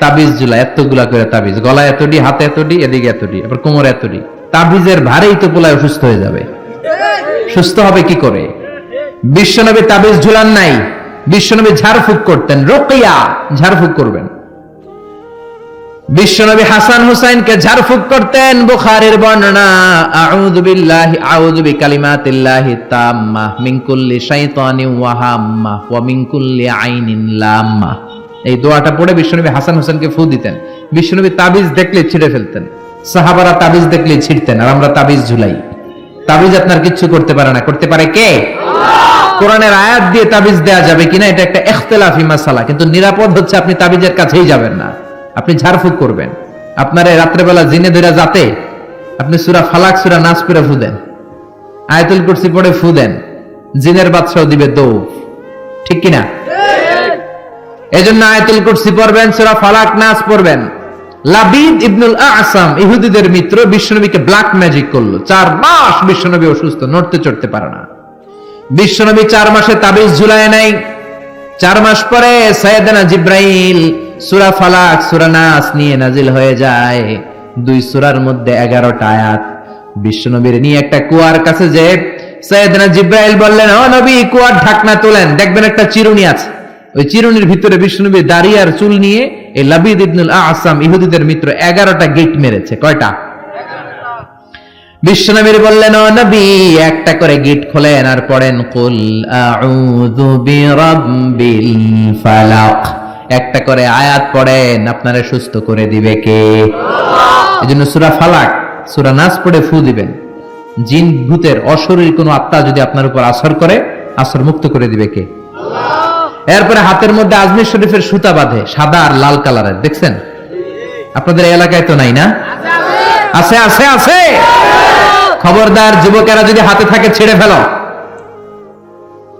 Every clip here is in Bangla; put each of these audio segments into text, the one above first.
তাবিজ ঝুলা এতগুলা করে তাবিজ। গলা এতটি হাতে এতটি এদিকে এতটি আবার কোমরে এতটি তাবিজের ভারেই তো পোলায় অসুস্থ হয়ে যাবে। সুস্থ হবে কি করে? বিশ্বনবী তাবিজ ঝুলান নাই। বিশ্বনবী ঝাড়ফুঁক করতেন। রোকিয়া, ঝাড়ফুঁক করবেন। বিশ্বনবী হাসান হুসাইনকে ঝাড়ফুঁক করতেন বুখারীর বর্ণনা, আউযু বিল্লাহি, আউযু বিকালিমাতিল্লাহি তাম্মা, মিন কুল্লি শাইতানিন ওয়া হাম্মা ওয়া মিন কুল্লি আইনিন লাম্মা। এই দোয়াটা পড়ে বিশ্বনবী হাসান হুসাইনকে ফু দিতেন। বিশ্বনবী তাবিজ দেখলে ছিঁড়ে ফেলতেন। সাহাবারা তাবিজ দেখলে ছিঁড়তেন আর আমরা তাবিজ ঝুলাই। তাবিজ আপনার কিচ্ছু করতে পারে না। করতে পারে কে? কোরআনের আয়াত দিয়ে তাবিজ দেয়া যাবে কিনা এটা একটা ইখতিলাফি মাসালা। কিন্তু নিরাপদ হচ্ছে আপনি তাবিজের কাছেই যাবেন না। আপনি ঝাড়ফুঁক করবেন। আপনার এই রাত্রেবেলা জিনে ধরে যাতে আপনি সুরা ফালাক, সুরা নাচ করে ফু দেন। আয়াতুল কুরসি পড়ে ফু দেন। জিনের বাদশাহ দিবে দৌড়। ঠিক কিনা? এজন্য আয়াতুল কুরসি পড়বেন, সুরা ফালাক নাচ পড়বেন। লাবিদ ইবনুল আসাম, ইহুদিদের মিত্র, বিশ্বনবীকে ব্ল্যাক ম্যাজিক করল। চার মাস বিশ্বনবী অসুস্থ, নড়তে চড়তে পারে না। বিশ্বনবী চার মাসে তাবিজ ঝুলায় নাই। চার মাস পরে সৈয়দনা জিব্রাইল সুরা ফালাক, সুরা নাস নিয়ে নাজিল হয়ে যায়। দুই সুরার মধ্যে এগারোটা আয়াত। বিশ্বনবীর নিয়ে একটা কুয়ার কাছে যে সৈয়দনা জিব্রাইল বললেন, ও নবী, কুয়ার ঢাকনা তোলেন, দেখবেন একটা চিরুনি আছে। ওই চিরুনির ভিতরে বিষ্ণুনবী দাড়ি আর চুল নিয়ে এই লাবিদ ইবনুল আসাম ইহুদিদের মিত্র এগারোটা গেট মেরেছে। কয়টা? বিশ্বনবীর বললেন ও নবী একটা করে গিট খোলেন আর পড়েন কুল আউযু বিরাব্বিল ফালাক। একটা করে আয়াত পড়েন আপনারে সুস্থ করে দিবে কে? এজন্য সূরা ফালাক সূরা নাস পড়ে ফু দিবেন। জিন ভূতের অশরীর কোনো আত্মা যদি আপনার উপর আসর করে আসর মুক্ত করে দিবে কে? এরপরে হাতের মধ্যে আজমির শরীফের সুতা বাঁধে, সাদা আর লাল কালারের, দেখছেন? আপনাদের এলাকায় তো নাই না? আছে আছে আছে! খবরদার যুবকেরা যদি হাতে থাকে, ছেড়ে ফেলো।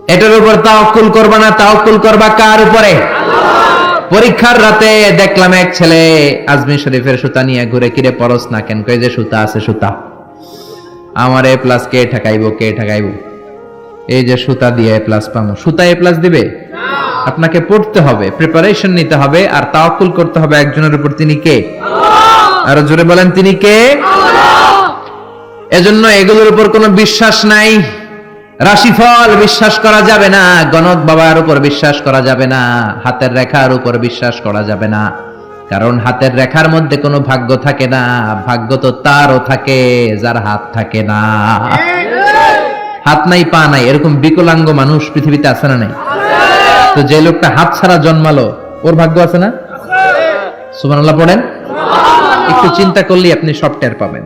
এটার উপর তাওকুল করবা না তাওকুল করবা কার উপরে? পরীক্ষার রাতে দেখলাম এক ছেলে আজমির শরীফের সুতা নিয়ে ঘুরে কিরে পরস না কেন? কই যে সুতা আছে, সুতা। আমার এ প্লাস কে ঠেকাইবো কে ঠেকাইবো? এই যে সুতা দিয়ে এ প্লাস পাবো সুতা এ প্লাস দিবে? আপনাকে পড়তে হবে প্রিপারেশন নিতে হবে আর তাওকুল করতে হবে একজনের উপর তিনি কে? আরও জোরে বলেন তিনি কে? এজন্য এগুলোর উপর কোনো বিশ্বাস নাই। রাশিফল বিশ্বাস করা যাবে না। গণক বাবার উপর বিশ্বাস করা যাবে না। হাতের রেখার উপর বিশ্বাস করা যাবে না। কারণ হাতের রেখার মধ্যে কোনো ভাগ্য থাকে না। ভাগ্য তো তারও থাকে যার হাত থাকে না। হাত নাই পা নাই এরকম বিকলাঙ্গ মানুষ পৃথিবীতে আছে না নাই? তো যে লোকটা হাত ছাড়া জন্মালো, ওর ভাগ্য আছে না? সুবহানাল্লাহ পড়েন? একটু চিন্তা করলেই আপনি সব টের পাবেন।